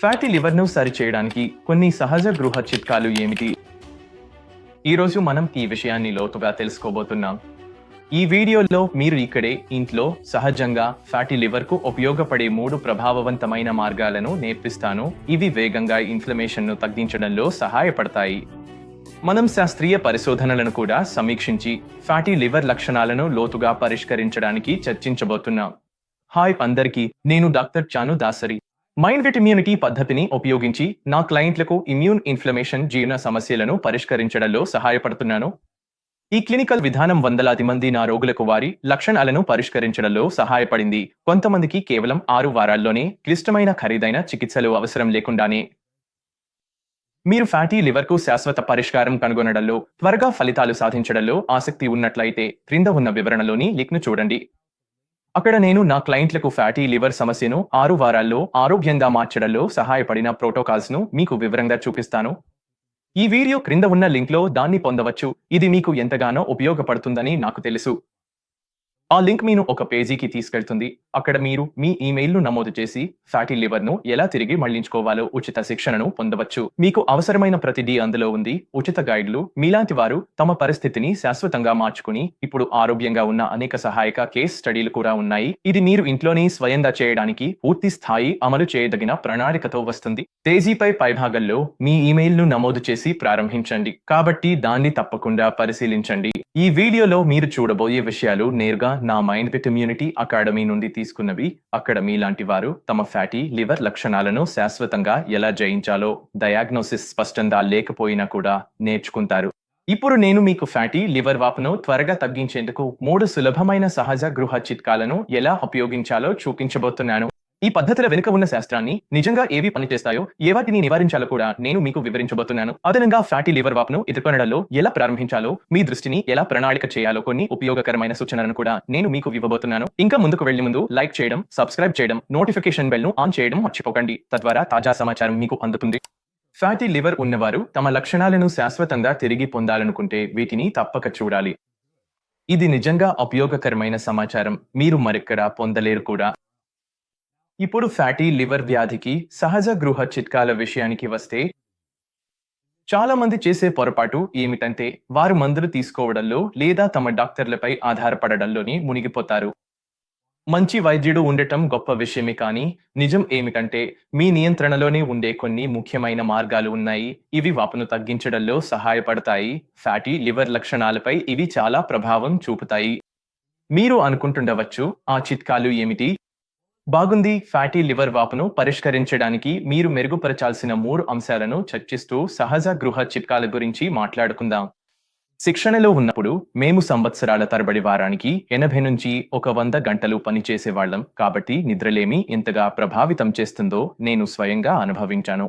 Fatty లివర్ను సరిచేయడానికి కొన్ని సహజ గృహ చిట్కాలు ఏమిటి? ఈరోజు మనం ఈ విషయాన్ని లోతుగా తెలుసుకోబోతున్నాం. ఈ వీడియోలో మీరు ఇక్కడే ఇంట్లో సహజంగా ఫ్యాటీ లివర్కు ఉపయోగపడే మూడు ప్రభావవంతమైన మార్గాలను నేర్పిస్తాను. ఇవి వేగంగా ఇన్ఫ్లమేషన్ను తగ్గించడంలో సహాయపడతాయి. మనం శాస్త్రీయ పరిశోధనలను కూడా సమీక్షించి ఫ్యాటీ లివర్ లక్షణాలను లోతుగా పరిష్కరించడానికి చర్చించబోతున్నాం. హాయ్ అందరికీ నేను doctor Chanu Dasari. Mind immunity పద్ధతిని ఉపయోగించి నా క్లయింట్లకు ఇమ్యూన్ ఇన్ఫ్లమేషన్ జీర్ణ సమస్యలను పరిష్కరించడంలో సహాయపడుతున్నాను. ఈ క్లినికల్ విధానం వందలాది మంది నా రోగులకు వారి లక్షణాలను పరిష్కరించడంలో సహాయపడింది. కొంతమందికి కేవలం ఆరు వారాల్లోనే క్లిష్టమైన ఖరీదైన చికిత్సలు అవసరం లేకుండానే. మీరు ఫ్యాటీ లివర్కు శాశ్వత పరిష్కారం కనుగొనడంలో త్వరగా ఫలితాలు సాధించడంలో ఆసక్తి ఉన్నట్లయితే క్రింద ఉన్న వివరణలోని లింక్ను చూడండి. అక్కడ నేను నా క్లయింట్లకు ఫ్యాటీ లివర్ సమస్యను ఆరు వారాల్లో ఆరోగ్యంగా మార్చడంలో సహాయపడిన ప్రోటోకాల్స్ను మీకు వివరంగా చూపిస్తాను. ఈ వీడియో క్రింద ఉన్న లింక్లో దాన్ని పొందవచ్చు. ఇది మీకు ఎంతగానో ఉపయోగపడుతుందని నాకు తెలుసు. ఆ లింక్ మీను ఒక పేజీకి తీసుకెళ్తుంది. అక్కడ మీరు మీ ఇమెయిల్ను నమోదు చేసి ఫ్యాటీ లివర్ను ఎలా తిరిగి మళ్ళించుకోవాలో ఉచిత శిక్షణను పొందవచ్చు. మీకు అవసరమైన ప్రతిదీ అందులో ఉంది. ఉచిత గైడ్లు. మీలాంటి వారు తమ పరిస్థితిని శాశ్వతంగా మార్చుకుని ఇప్పుడు ఆరోగ్యంగా ఉన్న అనేక సహాయక కేస్ స్టడీలు కూడా ఉన్నాయి. ఇది మీరు ఇంట్లోనే స్వయంగా చేయడానికి పూర్తి స్థాయి అమలు చేయదగిన ప్రణాళికతో వస్తుంది. తేజీపై పైభాగంలో మీ ఇమెయిల్ను నమోదు చేసి ప్రారంభించండి. కాబట్టి దాన్ని తప్పకుండా పరిశీలించండి. ఈ వీడియోలో మీరు చూడబోయే విషయాలు నేరుగా నా మైండ్ విత్ ఇమ్యూనిటీ అకాడమీ నుండి తీసుకున్నవి అక్కడ మీలాంటి వారు తమ ఫ్యాటీ లివర్ లక్షణాలను శాశ్వతంగా ఎలా జయించాలో డయాగ్నోసిస్ స్పష్టంగా లేకపోయినా కూడా నేర్చుకుంటారు. ఇప్పుడు నేను మీకు ఫ్యాటీ లివర్ వాపును త్వరగా తగ్గించేందుకు మూడు సులభమైన సహజ గృహ చిట్కాలను ఎలా ఉపయోగించాలో చూపించబోతున్నాను. ఈ పద్ధతుల వెనుక ఉన్న శాస్త్రాన్ని నిజంగా ఏవి పనిచేస్తాయో ఏ వాటిని నివారించాలో కూడా నేను మీకు వివరించబోతున్నాను. అదనంగా ఫ్యాటీ లివర్ వాపును ఎదుర్కొనడంలో ఎలా ప్రారంభించాలో మీ దృష్టిని ఎలా ప్రణాళిక చేయాలో కొన్ని ఉపయోగకరమైన సూచనలను కూడా నేను మీకు ఇవ్వబోతున్నాను. ఇంకా ముందుకు వెళ్ళే ముందు లైక్ చేయడం సబ్స్క్రైబ్ చేయడం నోటిఫికేషన్ బెల్ను ఆన్ చేయడం మర్చిపోకండి. తద్వారా తాజా సమాచారం మీకు అందుతుంది. ఫ్యాటీ లివర్ ఉన్నవారు తమ లక్షణాలను శాశ్వతంగా తిరిగి పొందాలనుకుంటే వీటిని తప్పక చూడాలి. ఇది నిజంగా ఉపయోగకరమైన సమాచారం. మీరు మరెక్కడా పొందలేరు కూడా. ఇప్పుడు ఫ్యాటీ లివర్ వ్యాధికి సహజ గృహ చిట్కాల విషయానికి వస్తే చాలా మంది చేసే పొరపాటు ఏమిటంటే వారు మందులు తీసుకోవడంలో లేదా తమ డాక్టర్లపై ఆధారపడడంలోనే మునిగిపోతారు. మంచి వైద్యుడు ఉండటం గొప్ప విషయమే కానీ నిజం ఏమిటంటే మీ నియంత్రణలోనే ఉండే కొన్ని ముఖ్యమైన మార్గాలు ఉన్నాయి. ఇవి వాపును తగ్గించడంలో సహాయపడతాయి. ఫ్యాటీ లివర్ లక్షణాలపై ఇవి చాలా ప్రభావం చూపుతాయి. మీరు అనుకుంటుండవచ్చు ఆ చిట్కాలు ఏమిటి? బాగుంది ఫ్యాటీ లివర్ వాపును పరిష్కరించడానికి మీరు మెరుగుపరచాల్సిన మూడు అంశాలను చర్చిస్తూ సహజ గృహ చిట్కాల గురించి మాట్లాడుకుందాం. శిక్షణలో ఉన్నప్పుడు మేము సంవత్సరాల తరబడి వారానికి ఎనభై నుంచి ఒక వంద గంటలు పనిచేసేవాళ్ళం కాబట్టి నిద్రలేమి ఎంతగా ప్రభావితం చేస్తుందో నేను స్వయంగా అనుభవించాను.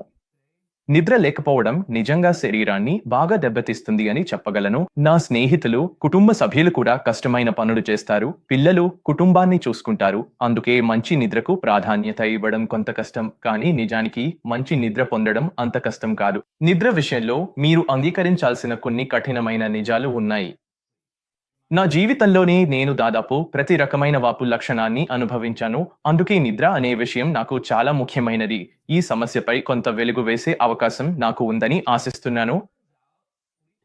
నిద్ర లేకపోవడం నిజంగా శరీరాన్ని బాగా దెబ్బతీస్తుంది అని చెప్పగలను. నా స్నేహితులు కుటుంబ సభ్యులు కూడా కష్టమైన పనులు చేస్తారు. పిల్లలు కుటుంబాన్ని చూసుకుంటారు. అందుకే మంచి నిద్రకు ప్రాధాన్యత ఇవ్వడం కొంత కష్టం. కానీ నిజానికి మంచి నిద్ర పొందడం అంత కష్టం కాదు. నిద్ర విషయంలో మీరు అంగీకరించాల్సిన కొన్ని కఠినమైన నిజాలు ఉన్నాయి. నా జీవితంలోనే నేను దాదాపు ప్రతి రకమైన వాపు లక్షణాన్ని అనుభవించాను. అందుకే నిద్ర అనే విషయం నాకు చాలా ముఖ్యమైనది. ఈ సమస్యపై కొంత వెలుగు వేసే అవకాశం నాకు ఉందని ఆశిస్తున్నాను.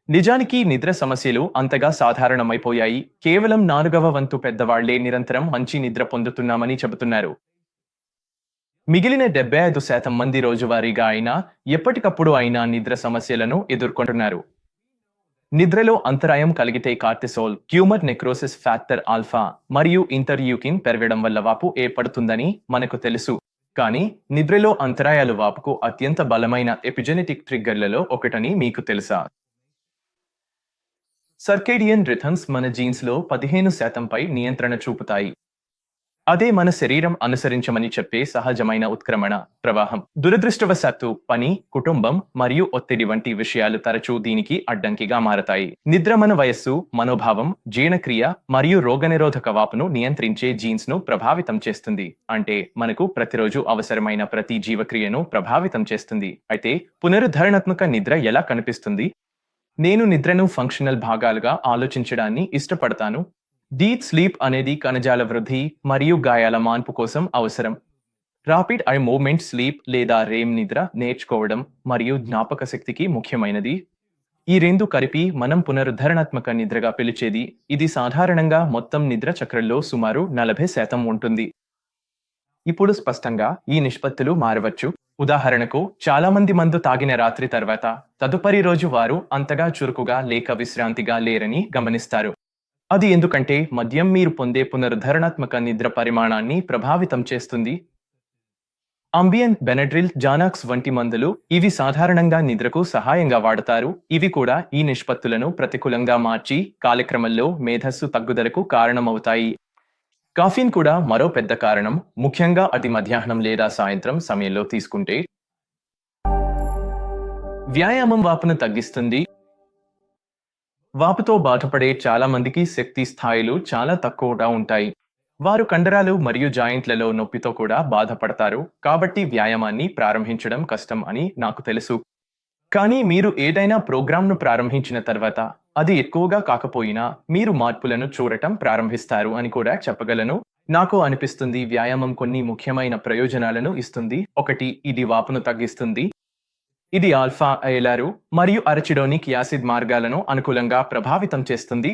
నిజానికి నిద్ర సమస్యలు అంతగా సాధారణమైపోయాయి. కేవలం నాలుగవ వంతు పెద్దవాళ్ళే నిరంతరం మంచి నిద్ర పొందుతున్నామని చెబుతున్నారు. మిగిలిన డెబ్బై ఐదు శాతం మంది రోజువారీగా అయినా ఎప్పటికప్పుడు అయినా నిద్ర సమస్యలను ఎదుర్కొంటున్నారు. నిద్రలో అంతరాయం కలిగితే cortisol tumour necrosis factor alpha మరియు ఇంటర్యూకిన్ పెరగడం వల్ల వాపు ఏర్పడుతుందని మనకు తెలుసు. కానీ నిద్రలో అంతరాయాలు వాపుకు అత్యంత బలమైన ఎపిజెనెటిక్ ట్రిగ్గర్లలో ఒకటని మీకు తెలుసా? సర్కేడియన్ రిథమ్స్ మన జీన్స్లో పదిహేను శాతంపై నియంత్రణ చూపుతాయి. అదే మన శరీరం అనుసరించమని చెప్పే సహజమైన ఉత్క్రమణ ప్రవాహం. దురదృష్టవశాత్తు పని కుటుంబం మరియు ఒత్తిడి వంటి విషయాలు తరచూ దీనికి అడ్డంకిగా మారతాయి. నిద్ర మన వయస్సు మనోభావం జీర్ణక్రియ మరియు రోగనిరోధక వాపును నియంత్రించే జీన్స్ను ప్రభావితం చేస్తుంది. అంటే మనకు ప్రతిరోజు అవసరమైన ప్రతి జీవక్రియను ప్రభావితం చేస్తుంది. అయితే పునరుద్ధరణాత్మక నిద్ర ఎలా కనిపిస్తుంది? నేను నిద్రను ఫంక్షనల్ భాగాలుగా ఆలోచించడాన్ని ఇష్టపడతాను. డీప్ స్లీప్ అనేది కణజాల వృద్ధి మరియు గాయాల మాన్పు కోసం అవసరం. రాపిడ్ ఐ మూమెంట్ స్లీప్ లేదా రేమ్ నిద్ర నేర్చుకోవడం మరియు జ్ఞాపక శక్తికి ముఖ్యమైనది. ఈ రెండు కలిపి మనం పునరుద్ధరణాత్మక నిద్రగా పిలిచేది. ఇది సాధారణంగా మొత్తం నిద్ర చక్రంలో సుమారు నలభై శాతం ఉంటుంది. ఇప్పుడు స్పష్టంగా ఈ నిష్పత్తులు మారవచ్చు. ఉదాహరణకు చాలా మంది మందు తాగిన రాత్రి తర్వాత తదుపరి రోజు వారు అంతగా చురుకుగా లేక విశ్రాంతిగా లేరని గమనిస్తారు. అది ఎందుకంటే మద్యం మీరు పొందే పునరుద్ధరణాత్మక నిద్ర పరిమాణాన్ని ప్రభావితం చేస్తుంది. అంబియన్ బెనడ్రిల్ జానాక్స్ వంటి మందులు ఇవి సాధారణంగా నిద్రకు సహాయంగా వాడతారు. ఇవి కూడా ఈ నిష్పత్తులను ప్రతికూలంగా మార్చి కాలక్రమంలో మేధస్సు తగ్గుదలకు కారణమవుతాయి. కాఫీన్ కూడా మరో పెద్ద కారణం. ముఖ్యంగా అది మధ్యాహ్నం లేదా సాయంత్రం సమయంలో తీసుకుంటే వ్యాయామం వాపును తగ్గిస్తుంది. వాపుతో బాధపడే చాలా మందికి శక్తి స్థాయిలు చాలా తక్కువగా ఉంటాయి. వారు కండరాలు మరియు జాయింట్లలో నొప్పితో కూడా బాధపడతారు. కాబట్టి వ్యాయామాన్ని ప్రారంభించడం కష్టం అని నాకు తెలుసు. కానీ మీరు ఏదైనా ప్రోగ్రామ్ను ప్రారంభించిన తర్వాత అది ఎక్కువగా కాకపోయినా మీరు మార్పులను చూడటం ప్రారంభిస్తారు అని కూడా చెప్పగలను. నాకు అనిపిస్తుంది వ్యాయామం కొన్ని ముఖ్యమైన ప్రయోజనాలను ఇస్తుంది. ఒకటి ఇది వాపును తగ్గిస్తుంది. ఇది ఆల్ఫా ఐలారు మరియు అరచిడోనిక్ యాసిడ్ మార్గాలను అనుకూలంగా ప్రభావితం చేస్తుంది.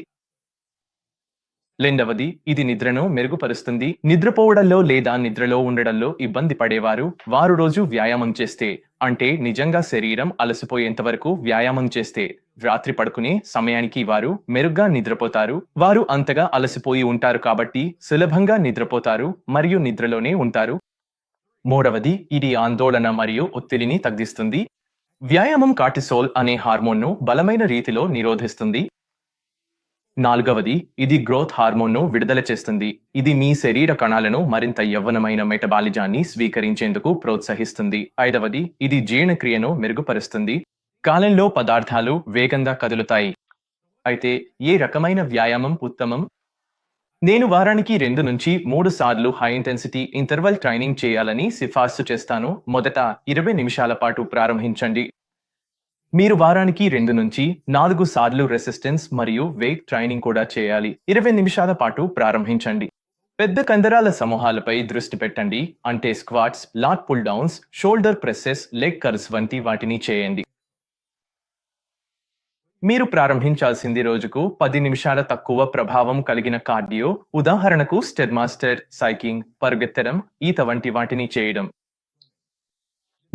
రెండవది ఇది నిద్రను మెరుగుపరుస్తుంది. నిద్రపోవడంలో లేదా నిద్రలో ఉండడంలో ఇబ్బంది పడేవారు వారు రోజు వ్యాయామం చేస్తే అంటే నిజంగా శరీరం అలసిపోయేంత వరకు వ్యాయామం చేస్తే రాత్రి పడుకునే సమయానికి వారు మెరుగ్గా నిద్రపోతారు. వారు అంతగా అలసిపోయి ఉంటారు కాబట్టి సులభంగా నిద్రపోతారు మరియు నిద్రలోనే ఉంటారు. మూడవది ఇది ఆందోళన మరియు ఒత్తిడిని తగ్గిస్తుంది. వ్యాయామం కార్టిసోల్ అనే హార్మోన్ను బలమైన రీతిలో నిరోధిస్తుంది. నాలుగవది ఇది గ్రోత్ హార్మోన్ను విడుదల చేస్తుంది. ఇది మీ శరీర కణాలను మరింత యవ్వనమైన మెటబాలిజాన్ని స్వీకరించేందుకు ప్రోత్సహిస్తుంది. ఐదవది ఇది జీర్ణక్రియను మెరుగుపరుస్తుంది. కాలంలో పదార్థాలు వేగంగా కదులుతాయి. అయితే ఏ రకమైన వ్యాయామం ఉత్తమం? నేను వారానికి రెండు నుంచి మూడు సార్లు హై ఇంటెన్సిటీ ఇంటర్వల్ ట్రైనింగ్ చేయాలని సిఫార్సు చేస్తాను. మొదట ఇరవై నిమిషాల పాటు ప్రారంభించండి. మీరు వారానికి రెండు నుంచి నాలుగు సార్లు రెసిస్టెన్స్ మరియు వెయిట్ ట్రైనింగ్ కూడా చేయాలి. ఇరవై నిమిషాల పాటు ప్రారంభించండి. పెద్ద కండరాల సమూహాలపై దృష్టి పెట్టండి. అంటే squats lat pull downs shoulder presses leg curls వంటి వాటిని చేయండి. మీరు ప్రారంభించాల్సింది రోజుకు పది నిమిషాల తక్కువ ప్రభావం కలిగిన కార్డియో ఉదాహరణకు స్టెడ్మాస్టర్ సైకింగ్ పరుగెత్తడం ఈత వంటి వాటిని చేయడం.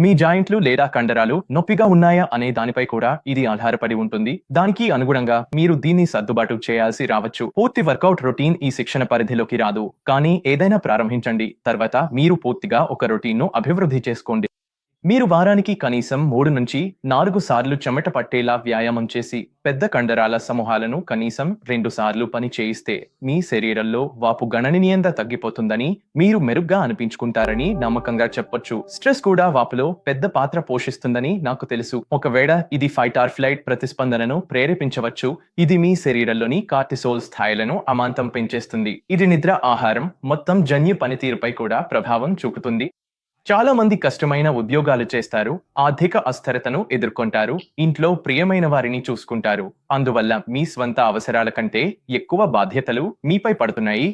మీ జాయింట్లు లేదా కండరాలు నొప్పిగా ఉన్నాయా అనే దానిపై కూడా ఇది ఆధారపడి ఉంటుంది. దానికి అనుగుణంగా మీరు దీన్ని సర్దుబాటు చేయాల్సి రావచ్చు. పూర్తి వర్కౌట్ రొటీన్ ఈ శిక్షణ పరిధిలోకి రాదు. కానీ ఏదైనా ప్రారంభించండి. తర్వాత మీరు పూర్తిగా ఒక రొటీన్ను అభివృద్ధి చేసుకోండి. మీరు వారానికి కనీసం మూడు నుంచి నాలుగు సార్లు చెమట పట్టేలా వ్యాయామం చేసి పెద్ద కండరాల సమూహాలను కనీసం రెండు సార్లు పని చేయిస్తే మీ శరీరంలో వాపు గణనీయంగా తగ్గిపోతుందని మీరు మెరుగ్గా అనిపించుకుంటారని నమ్మకంగా చెప్పొచ్చు. స్ట్రెస్ కూడా వాపులో పెద్ద పాత్ర పోషిస్తుందని నాకు తెలుసు. ఒకవేళ ఇది ఫైట్ ఆర్ ఫ్లైట్ ప్రతిస్పందనను ప్రేరేపించవచ్చు. ఇది మీ శరీరంలోని కార్టిసోల్ స్థాయిలను అమాంతం పెంచేస్తుంది. ఇది నిద్ర ఆహారం మొత్తం జన్యు పనితీరుపై కూడా ప్రభావం చూపుతుంది. చాలా మంది కష్టమైన ఉద్యోగాలు చేస్తారు ఆర్థిక అస్థిరతను ఎదుర్కొంటారు ఇంట్లో ప్రియమైన వారిని చూసుకుంటారు. అందువల్ల మీ స్వంత అవసరాల కంటే ఎక్కువ బాధ్యతలు మీపై పడుతున్నాయి.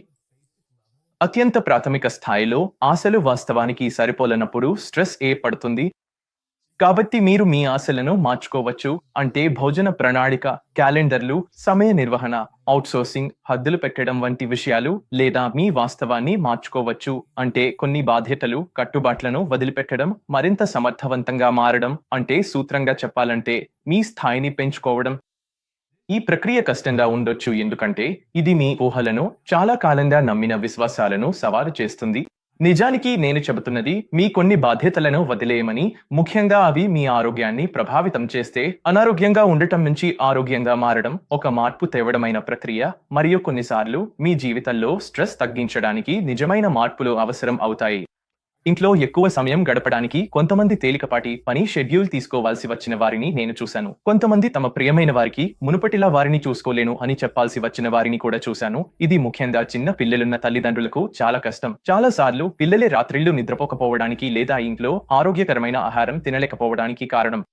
అత్యంత ప్రాథమిక స్థాయిలో ఆశలు వాస్తవానికి సరిపోలనప్పుడు స్ట్రెస్ ఏర్పడుతుంది కాబట్టి మీరు మీ ఆశలను మార్చుకోవచ్చు. అంటే భోజన ప్రణాళిక క్యాలెండర్లు సమయ నిర్వహణ అవుట్సోర్సింగ్ హద్దులు పెట్టడం వంటి విషయాలు లేదా మీ వాస్తవాన్ని మార్చుకోవచ్చు. అంటే కొన్ని బాధ్యతలు కట్టుబాట్లను వదిలిపెట్టడం మరింత సమర్థవంతంగా మారడం అంటే సూత్రంగా చెప్పాలంటే మీ స్థాయిని పెంచుకోవడం. ఈ ప్రక్రియ కష్టంగా ఉండొచ్చు. ఎందుకంటే ఇది మీ ఊహలను చాలా కాలంగా నమ్మిన విశ్వాసాలను సవాలు చేస్తుంది. నిజానికి నేను చెబుతున్నది మీ కొన్ని బాధ్యతలను వదిలేయమని ముఖ్యంగా అవి మీ ఆరోగ్యాన్ని ప్రభావితం చేస్తే అనారోగ్యంగా ఉండటం నుంచి ఆరోగ్యంగా మారడం ఒక మార్పు తేవడమైన ప్రక్రియ. మరియు కొన్నిసార్లు మీ జీవితంలో స్ట్రెస్ తగ్గించడానికి నిజమైన మార్పులు అవసరం అవుతాయి. ఇంట్లో ఎక్కువ సమయం గడపడానికి కొంతమంది తేలికపాటి పని షెడ్యూల్ తీసుకోవాల్సి వచ్చిన వారిని నేను చూశాను. కొంతమంది తమ ప్రియమైన వారికి మునుపటిలా వారిని చూసుకోలేను అని చెప్పాల్సి వచ్చిన వారిని కూడా చూశాను. ఇది ముఖ్యంగా చిన్న పిల్లలున్న తల్లిదండ్రులకు చాలా కష్టం. చాలా సార్లు పిల్లలే రాత్రిళ్ళు నిద్రపోకపోవడానికి లేదా ఇంట్లో ఆరోగ్యకరమైన ఆహారం తినలేకపోవడానికి కారణం.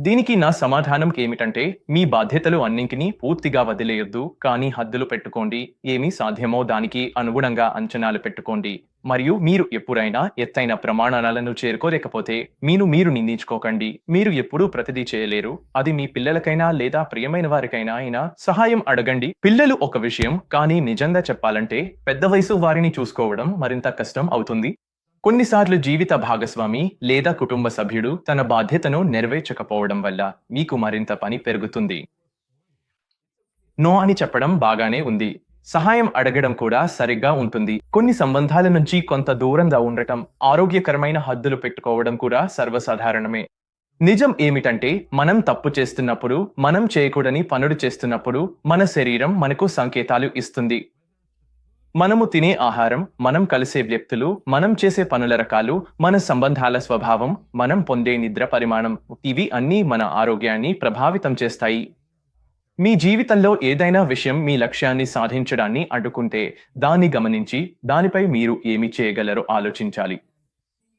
దీనికి నా సమాధానం ఏమిటంటే మీ బాధ్యతలు అన్నింటినీ పూర్తిగా వదిలేయొద్దు కానీ హద్దులు పెట్టుకోండి. ఏమి సాధ్యమో దానికి అనుగుణంగా అంచనాలు పెట్టుకోండి. మరియు మీరు ఎప్పుడైనా ఎత్తైన ప్రమాణాలను చేరుకోలేకపోతే మీరు మీరు నిందించుకోకండి. మీరు ఎప్పుడూ ప్రతిదీ చేయలేరు. అది మీ పిల్లలకైనా లేదా ప్రియమైన వారికైనా అయినా సహాయం అడగండి. పిల్లలు ఒక విషయం కానీ నిజంగా చెప్పాలంటే పెద్ద వయసు వారిని చూసుకోవడం మరింత కష్టం అవుతుంది. కొన్నిసార్లు జీవిత భాగస్వామి లేదా కుటుంబ సభ్యుడు తన బాధ్యతను నెరవేర్చకపోవడం వల్ల మీకు మరింత పని పెరుగుతుంది. నో అని చెప్పడం బాగానే ఉంది. సహాయం అడగడం కూడా సరిగ్గా ఉంటుంది. కొన్ని సంబంధాల నుంచి కొంత దూరంగా ఉండటం ఆరోగ్యకరమైన హద్దులు పెట్టుకోవడం కూడా సర్వసాధారణమే. నిజం ఏమిటంటే మనం తప్పు చేస్తున్నప్పుడు మనం చేయకూడని పనులు చేస్తున్నప్పుడు మన శరీరం మనకు సంకేతాలు ఇస్తుంది. మనము తినే ఆహారం మనం కలిసే వ్యక్తులు మనం చేసే పనుల రకాలు మన సంబంధాల స్వభావం మనం పొందే నిద్ర పరిమాణం ఇవి అన్నీ మన ఆరోగ్యాన్ని ప్రభావితం చేస్తాయి. మీ జీవితంలో ఏదైనా విషయం మీ లక్ష్యాన్ని సాధించడాన్ని అడ్డుకుంటే దాన్ని గమనించి దానిపై మీరు ఏమి చేయగలరో ఆలోచించాలి.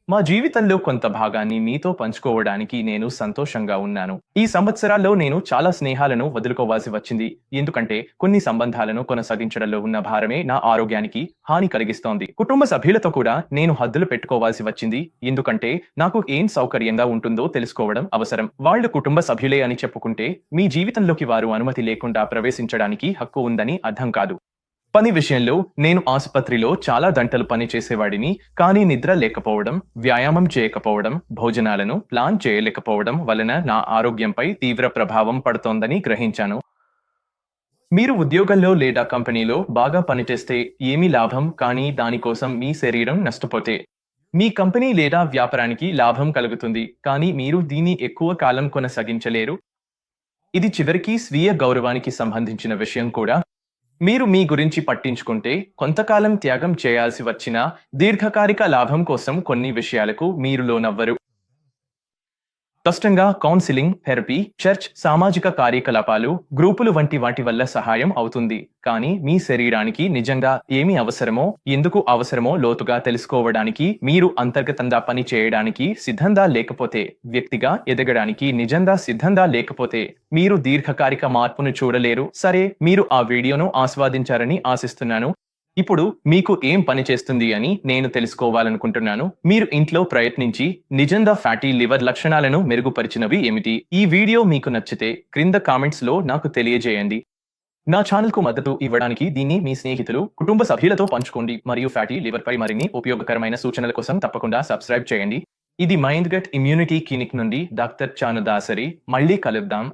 మా జీవితంలో కొంత భాగాన్ని మీతో పంచుకోవడానికి నేను సంతోషంగా ఉన్నాను. ఈ సంవత్సరాల్లో నేను చాలా స్నేహాలను వదులుకోవాల్సి వచ్చింది. ఎందుకంటే కొన్ని సంబంధాలను కొనసాగించడంలో ఉన్న భారమే నా ఆరోగ్యానికి హాని కలిగిస్తోంది. కుటుంబ సభ్యులతో కూడా నేను హద్దులు పెట్టుకోవాల్సి వచ్చింది. ఎందుకంటే నాకు ఏం సౌకర్యంగా ఉంటుందో తెలుసుకోవడం అవసరం. వాళ్ళు కుటుంబ సభ్యులే అని చెప్పుకుంటే మీ జీవితంలోకి వారు అనుమతి లేకుండా ప్రవేశించడానికి హక్కు ఉందని అర్థం కాదు. పని విషయంలో నేను ఆసుపత్రిలో చాలా గంటలు పని చేసేవాడిని కానీ నిద్ర లేకపోవడం వ్యాయామం చేయకపోవడం భోజనాలను ప్లాన్ చేయలేకపోవడం వలన నా ఆరోగ్యంపై తీవ్ర ప్రభావం పడుతోందని గ్రహించాను. మీరు ఉద్యోగంలో లేదా కంపెనీలో బాగా పనిచేస్తే ఏమీ లాభం? కానీ దానికోసం మీ శరీరం నష్టపోతే? మీ కంపెనీ లేదా వ్యాపారానికి లాభం కలుగుతుంది కానీ మీరు దీన్ని ఎక్కువ కాలం కొనసాగించలేరు? ఇది చివరికి స్వీయ గౌరవానికి సంబంధించిన విషయం కూడా. మీరు మీ గురించి పట్టించుకుంటే కొంతకాలం త్యాగం చేయాల్సి వచ్చినా దీర్ఘకాలిక లాభం కోసం కొన్ని విషయాలకు మీరు లోనవ్వరు. స్పష్టంగా కౌన్సిలింగ్ థెరపీ చర్చ్ సామాజిక కార్యకలాపాలు గ్రూపులు వంటి వాటి వల్ల సహాయం అవుతుంది. కానీ మీ శరీరానికి నిజంగా ఏమి అవసరమో ఎందుకు అవసరమో లోతుగా తెలుసుకోవడానికి మీరు అంతర్గతంగా పని చేయడానికి సిద్ధంగా లేకపోతే వ్యక్తిగా ఎదగడానికి నిజంగా సిద్ధంగా లేకపోతే మీరు దీర్ఘకాలిక మార్పును చూడలేరు. సరే మీరు ఆ వీడియోను ఆస్వాదించారని ఆశిస్తున్నాను. ఇప్పుడు మీకు ఏం పని చేస్తుంది అని నేను తెలుసుకోవాలనుకుంటున్నాను. మీరు ఇంట్లో ప్రయత్నించి నిజంగా ఫ్యాటీ లివర్ లక్షణాలను మెరుగుపరిచినవి ఏమిటి? ఈ వీడియో మీకు నచ్చితే క్రింద కామెంట్స్లో నాకు తెలియజేయండి. నా ఛానల్కు మద్దతు ఇవ్వడానికి దీన్ని మీ స్నేహితులు కుటుంబ సభ్యులతో పంచుకోండి మరియు ఫ్యాటీ లివర్ పై మరిన్ని ఉపయోగకరమైన సూచనల కోసం తప్పకుండా సబ్స్క్రైబ్ చేయండి. ఇది మైండ్ గట్ ఇమ్యూనిటీ క్లినిక్ నుండి డాక్టర్ చాను దాసరి మళ్ళీ కలుద్దాం.